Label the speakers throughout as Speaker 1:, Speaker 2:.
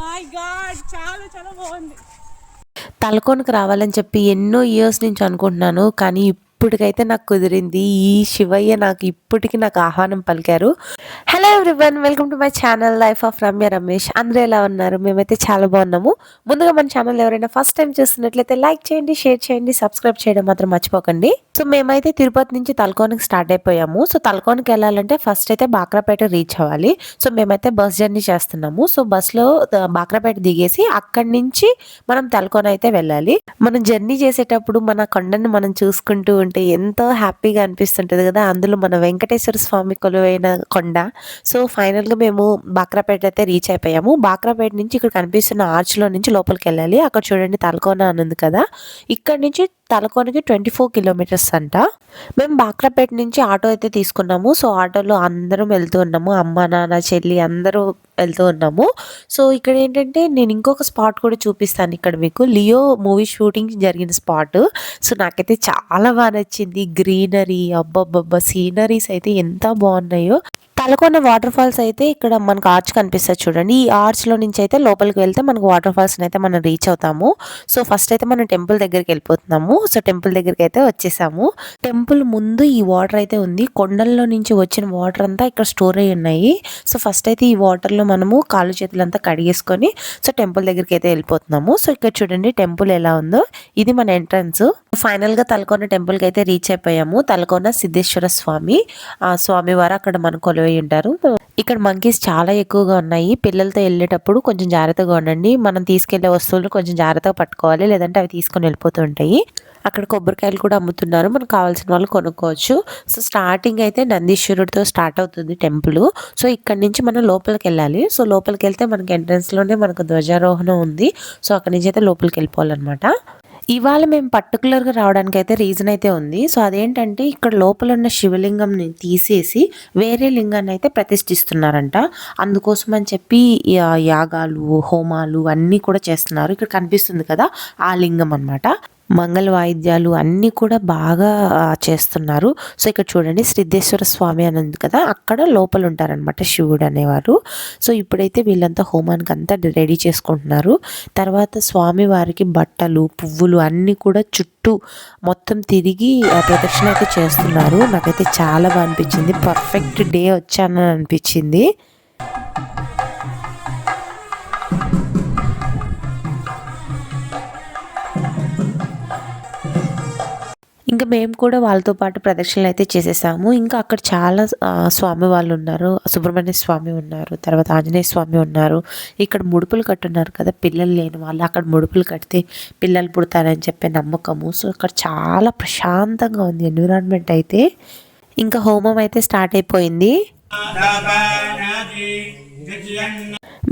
Speaker 1: My God చాలా చాలా బాగుంది.
Speaker 2: తలకోనకు రావాలని చెప్పి ఎన్నో ఇయర్స్ నుంచి అనుకుంటున్నాను కానీ ఇప్పటికైతే నాకు కుదిరింది. ఈ శివయ్య నాకు ఇప్పటికి నాకు ఆహ్వానం పలికారు. Hello everyone welcome to my channel life of Ramya Ramesh అందరూ ఎలా ఉన్నారు? మేమైతే చాలా బాగున్నాము. ముందుగా మన ఛానల్ ఎవరైనా ఫస్ట్ టైం చూస్తున్నట్లయితే లైక్ చేయండి షేర్ చేయండి సబ్స్క్రైబ్ చేయడం మాత్రం మర్చిపోకండి. సో మేమైతే తిరుపతి నుంచి తలకోనకి స్టార్ట్ అయిపోయాము. సో తలకోనికి వెళ్ళాలంటే ఫస్ట్ అయితే బాక్రాపేట రీచ్ అవ్వాలి. సో మేమైతే బస్ జర్నీ చేస్తున్నాము. సో బస్లో బాక్రాపేట దిగేసి అక్కడి నుంచి మనం తలకోన అయితే వెళ్ళాలి. మనం జర్నీ చేసేటప్పుడు మన కొండను మనం చూసుకుంటూ అంటే ఎంతో హ్యాపీగా అనిపిస్తుంటది కదా. అందులో మన వెంకటేశ్వర స్వామి కొలువైన కొండ. సో ఫైనల్గా మేము బాక్రాపేట అయితే రీచ్ అయిపోయాము. బాక్రాపేట నుంచి ఇక్కడ కనిపిస్తున్న ఆర్చ్లో నుంచి లోపలికి వెళ్ళాలి. అక్కడ చూడండి తలకోన అని ఉంది కదా. ఇక్కడ నుంచి తలకోనకి ట్వంటీ ఫోర్ కిలోమీటర్స్ అంట. మేము బాక్రాపేట నుంచి ఆటో అయితే తీసుకున్నాము. సో ఆటోలో అందరం వెళ్తూ ఉన్నాము. అమ్మ నాన్న చెల్లి అందరూ వెళ్తూ ఉన్నాము. సో ఇక్కడ ఏంటంటే నేను ఇంకొక స్పాట్ కూడా చూపిస్తాను ఇక్కడ మీకు. లియో మూవీ షూటింగ్ జరిగిన స్పాట్. సో నాకైతే చాలా బాగా నచ్చింది. గ్రీనరీ అబ్బబ్బబ్బ సీనరీస్ అయితే ఎంత బాగున్నాయో. తలకొన్న వాటర్ ఫాల్స్ అయితే ఇక్కడ మనకు ఆర్చ్ కనిపిస్తుంది చూడండి. ఈ ఆర్చ్లో నుంచి అయితే లోపలికి వెళ్తే మనకు వాటర్ ఫాల్స్ అయితే మనం రీచ్ అవుతాము. సో ఫస్ట్ అయితే మనం టెంపుల్ దగ్గరికి వెళ్ళిపోతున్నాము. సో టెంపుల్ దగ్గరికి అయితే వచ్చేసాము. టెంపుల్ ముందు ఈ వాటర్ అయితే ఉంది. కొండల్లో నుంచి వచ్చిన వాటర్ అంతా ఇక్కడ స్టోర్ అయ్యి ఉన్నాయి. సో ఫస్ట్ అయితే ఈ వాటర్లో మనము కాళ్ళు చేతులంతా కడిగేసుకొని సో టెంపుల్ దగ్గరికి అయితే వెళ్ళిపోతున్నాము. సో ఇక్కడ చూడండి టెంపుల్ ఎలా ఉందో. ఇది మన ఎంట్రన్స్ ఫైనల్గా తలకొన్న టెంపుల్ అయితే రీచ్ అయిపోయాము. తలకొన్న సిద్ధేశ్వర స్వామి. ఆ స్వామివారు అక్కడ మన కొలువై ఉంటారు. ఇక్కడ మంకీస్ చాలా ఎక్కువగా ఉన్నాయి. పిల్లలతో వెళ్ళేటప్పుడు కొంచెం జాగ్రత్తగా ఉండండి. మనం తీసుకెళ్ళే వస్తువులు కొంచెం జాగ్రత్తగా పట్టుకోవాలి. లేదంటే అవి తీసుకొని వెళ్ళిపోతూ ఉంటాయి. అక్కడ కొబ్బరికాయలు కూడా అమ్ముతున్నారు. మనకు కావాల్సిన వాళ్ళు కొనుక్కోవచ్చు. సో స్టార్టింగ్ అయితే నందీశ్వరుడితో స్టార్ట్ అవుతుంది టెంపుల్ సో ఇక్కడ నుంచి మనం లోపలికి వెళ్ళాలి. సో లోపలికి వెళ్తే మనకి ఎంట్రన్స్లోనే మనకు ధ్వజారోహణం ఉంది. సో అక్కడి నుంచి అయితే లోపలికి వెళ్ళిపోవాలన్నమాట. ఇవాళ మేము పర్టికులర్గా రావడానికి అయితే రీజన్ అయితే ఉంది. సో అదేంటంటే ఇక్కడ లోపల ఉన్న శివలింగంని తీసేసి వేరే లింగాన్ని అయితే ప్రతిష్ఠిస్తున్నారంట. అందుకోసం అని చెప్పి యాగాలు హోమాలు అన్నీ కూడా చేస్తున్నారు. ఇక్కడ కనిపిస్తుంది కదా ఆ లింగం అనమాట మంగళ వాయిద్యాలు అన్నీ కూడా బాగా చేస్తున్నారు. సో ఇక్కడ చూడండి సిద్ధేశ్వర స్వామి అని ఉంది కదా అక్కడ లోపల ఉంటారనమాట శివుడు అనేవారు. సో ఇప్పుడైతే వీళ్ళంతా హోమానికి అంతా రెడీ చేసుకుంటున్నారు. తర్వాత స్వామి వారికి బట్టలు పువ్వులు అన్నీ కూడా చుట్టూ మొత్తం తిరిగి ప్రదక్షిణ అయితే చేస్తున్నారు. నాకైతే చాలా బాగా అనిపించింది. పర్ఫెక్ట్ డే వచ్చానని అనిపించింది. ఇంకా మేము కూడా వాళ్ళతో పాటు ప్రదక్షిణలు అయితే చేసేసాము. ఇంకా అక్కడ చాలా స్వామి వాళ్ళు ఉన్నారు. సుబ్రహ్మణ్య స్వామి ఉన్నారు తర్వాత ఆంజనేయ స్వామి ఉన్నారు. ఇక్కడ ముడుపులు కట్టున్నారు కదా పిల్లలు లేని వాళ్ళు. అక్కడ ముడుపులు కడితే పిల్లలు పుడతారని చెప్పే నమ్మకము. సో ఇక్కడ చాలా ప్రశాంతంగా ఉంది ఎన్విరాన్మెంట్ అయితే. ఇంకా హోమం అయితే స్టార్ట్ అయిపోయింది.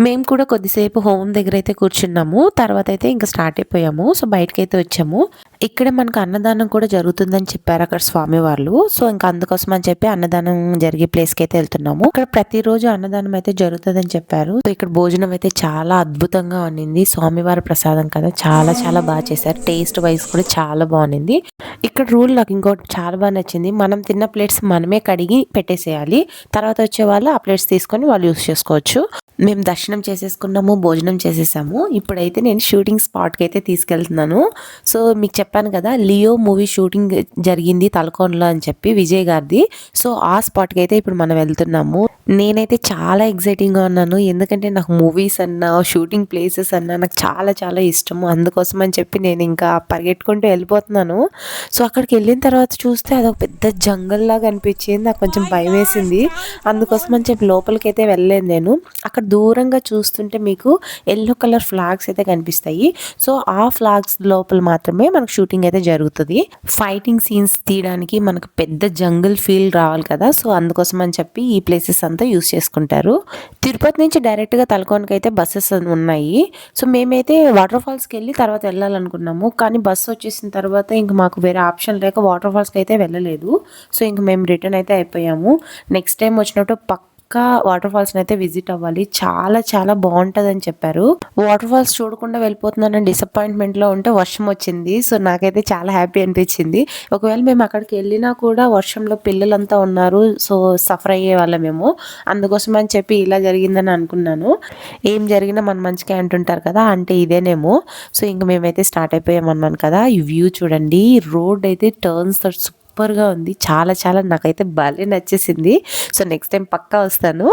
Speaker 2: మేము కూడా కొద్దిసేపు హోమ్ దగ్గర అయితే కూర్చున్నాము. తర్వాత అయితే ఇంకా స్టార్ట్ అయిపోయాము. సో బయటకి అయితే వచ్చాము. ఇక్కడ మనకు అన్నదానం కూడా జరుగుతుందని చెప్పారు అక్కడ స్వామి వాళ్ళు. సో ఇంకా అందుకోసం అని చెప్పి అన్నదానం జరిగే ప్లేస్కి అయితే వెళ్తున్నాము. ఇక్కడ ప్రతిరోజు అన్నదానం అయితే జరుగుతుందని చెప్పారు. సో ఇక్కడ భోజనం అయితే చాలా అద్భుతంగా ఉన్నింది స్వామివారి ప్రసాదం కదా చాలా చాలా బాగా చేశారు. టేస్ట్ వైజ్ కూడా చాలా బాగుంది ఇక్కడ రూల్ నాకు ఇంకోటి చాలా బాగా నచ్చింది. మనం తిన్న ప్లేట్స్ మనమే కడిగి పెట్టేసేయాలి. తర్వాత వచ్చే వాళ్ళు ఆ ప్లేట్స్ తీసుకొని వాళ్ళు యూస్ చేసుకోవచ్చు. మేము దర్శనం చేసేసుకున్నాము భోజనం చేసేసాము. ఇప్పుడైతే నేను షూటింగ్ స్పాట్కి అయితే తీసుకెళ్తున్నాను. సో మీకు చెప్పాను కదా లియో మూవీ షూటింగ్ జరిగింది తలకోనలో అని చెప్పి విజయ్ గారిది. సో ఆ స్పాట్కి అయితే ఇప్పుడు మనం వెళ్తున్నాము. నేనైతే చాలా ఎగ్జైటింగ్గా ఉన్నాను. ఎందుకంటే నాకు మూవీస్ అన్నా షూటింగ్ ప్లేసెస్ అన్నా నాకు చాలా చాలా ఇష్టము. అందుకోసం అని చెప్పి నేను ఇంకా పరిగెట్టుకుంటూ వెళ్ళిపోతున్నాను. సో అక్కడికి వెళ్ళిన తర్వాత చూస్తే అదొక పెద్ద జంగల్ లాగా అనిపించింది. నాకు కొంచెం భయం వేసింది. అందుకోసం అని చెప్పి లోపలికి అయితే వెళ్ళలేదు నేను. అక్కడ దూరంగా చూస్తుంటే మీకు ఎల్లో కలర్ ఫ్లాగ్స్ అయితే కనిపిస్తాయి. సో ఆ ఫ్లాగ్స్ లోపల మాత్రమే మనకు షూటింగ్ అయితే జరుగుతుంది. ఫైటింగ్ సీన్స్ తీయడానికి మనకు పెద్ద జంగిల్ ఫీల్ రావాలి కదా. సో అందుకోసం అని చెప్పి ఈ ప్లేసెస్ అంతా యూస్ చేసుకుంటారు. తిరుపతి నుంచి డైరెక్ట్గా తలకోనకి అయితే బస్సెస్ ఉన్నాయి. సో మేమైతే వాటర్ ఫాల్స్కి వెళ్ళి తర్వాత వెళ్ళాలనుకున్నాము. కానీ బస్సు వచ్చేసిన తర్వాత ఇంక మాకు వేరే ఆప్షన్ లేక వాటర్ ఫాల్స్కి అయితే వెళ్ళలేదు. సో ఇంక మేము రిటర్న్ అయితే అయిపోయాము. నెక్స్ట్ టైం వచ్చినట్టు పక్క పక్కా వాటర్ ఫాల్స్ అయితే విజిట్ అవ్వాలి. చాలా చాలా బాగుంటది అని చెప్పారు. వాటర్ ఫాల్స్ చూడకుండా వెళ్ళిపోతున్నానని డిసప్పాయింట్మెంట్లో ఉంటే వర్షం వచ్చింది. సో నాకైతే చాలా హ్యాపీ అనిపించింది. ఒకవేళ మేము అక్కడికి వెళ్ళినా కూడా వర్షంలో పిల్లలంతా ఉన్నారు. సో సఫర్ అయ్యే వాళ్ళమేమో అందుకోసం అని చెప్పి ఇలా జరిగిందని అనుకున్నాను. ఏం జరిగినా మన మంచిగా అంటుంటారు కదా అంటే ఇదేనేమో. సో ఇంక మేమైతే స్టార్ట్ అయిపోయామన్నాను కదా ఈ వ్యూ చూడండి. రోడ్ అయితే టర్న్స్ సూపర్గా ఉంది. చాలా చాలా నాకైతే భలే నచ్చేసింది. సో నెక్స్ట్ టైం పక్కా వస్తాను.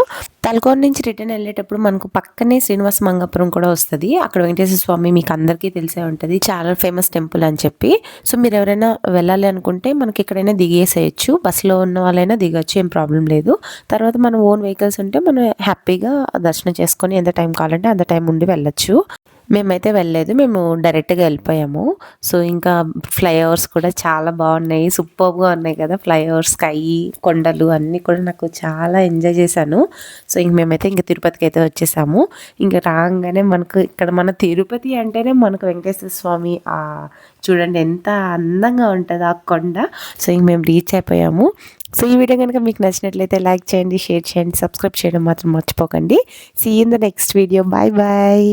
Speaker 2: తలకోన నుంచి రిటర్న్ వెళ్ళేటప్పుడు మనకు పక్కనే శ్రీనివాస మంగాపురం కూడా వస్తుంది. అక్కడ వెంకటేశ్వర స్వామి మీకు అందరికీ తెలిసే ఉంటుంది. చాలా ఫేమస్ టెంపుల్ అని చెప్పి. సో మీరు ఎవరైనా వెళ్ళాలి అనుకుంటే మనకి ఎక్కడైనా దిగేసేయచ్చు. బస్సులో ఉన్న వాళ్ళైనా దిగొచ్చు. ఏం ప్రాబ్లం లేదు. తర్వాత మన ఓన్ వెహికల్స్ ఉంటే మనం హ్యాపీగా దర్శనం చేసుకొని ఎంత టైం కావాలంటే అంత టైం ఉండి వెళ్ళొచ్చు. మేమైతే వెళ్ళలేదు. మేము డైరెక్ట్గా వెళ్ళిపోయాము. సో ఇంకా ఫ్లైఓవర్స్ కూడా చాలా బాగున్నాయి. సూపర్గా ఉన్నాయి కదా ఫ్లైఓవర్స్ స్కై కొండలు అన్నీ కూడా నాకు చాలా ఎంజాయ్ చేశాను. సో ఇంక మేమైతే ఇంక తిరుపతికి అయితే వచ్చేసాము. ఇంకా రాగానే మనకు ఇక్కడ మన తిరుపతి అంటేనే మనకు వెంకటేశ్వర స్వామి చూడండి ఎంత అందంగా ఉంటుంది ఆ కొండ. సో ఇంక మేము రీచ్ అయిపోయాము. సో ఈ వీడియో కనుక మీకు నచ్చినట్లయితే లైక్ చేయండి షేర్ చేయండి సబ్స్క్రైబ్ చేయడం మాత్రం మర్చిపోకండి. See in the next video bye bye